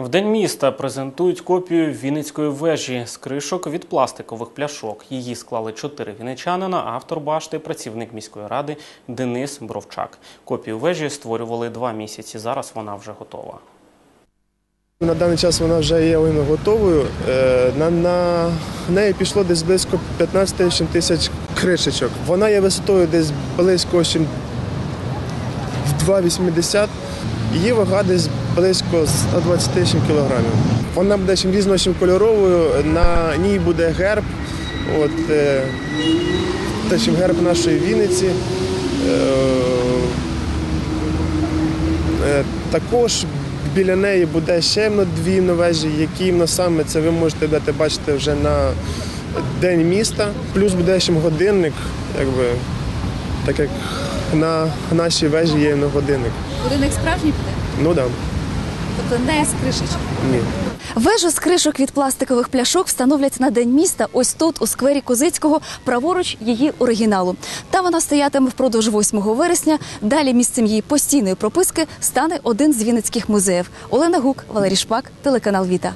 В день міста презентують копію Вінницької вежі з кришок від пластикових пляшок. Її склали чотири вінничанина, автор башти, працівник міської ради Денис Бровчак. Копію вежі створювали два місяці. Зараз вона вже готова. На даний час вона вже є готовою. Е, На, на неї пішло десь близько 15 тисяч кришечок. Вона є висотою десь близько ось в 2,80. Її вага десь близько 128 кілограмів. Вона буде чим різно кольоровою. На ній буде герб. От, те, чим герб нашої Вінниці. Е, Е, Також біля неї буде ще дві новежі, які на саме це ви можете будете бачити вже на день міста. Плюс буде ще годинник, якби так як на нашій вежі є годинник. Будинок справжній буде? Ну так, да. Тобто не з кришечок. ні. Вежу з кришок від пластикових пляшок встановлять на день міста. Ось тут, у сквері Козицького, праворуч її оригіналу. Та вона стоятиме впродовж 8 вересня. Далі місцем її постійної прописки стане один з вінницьких музеїв. Олена Гук, Валерій Шпак, телеканал Віта.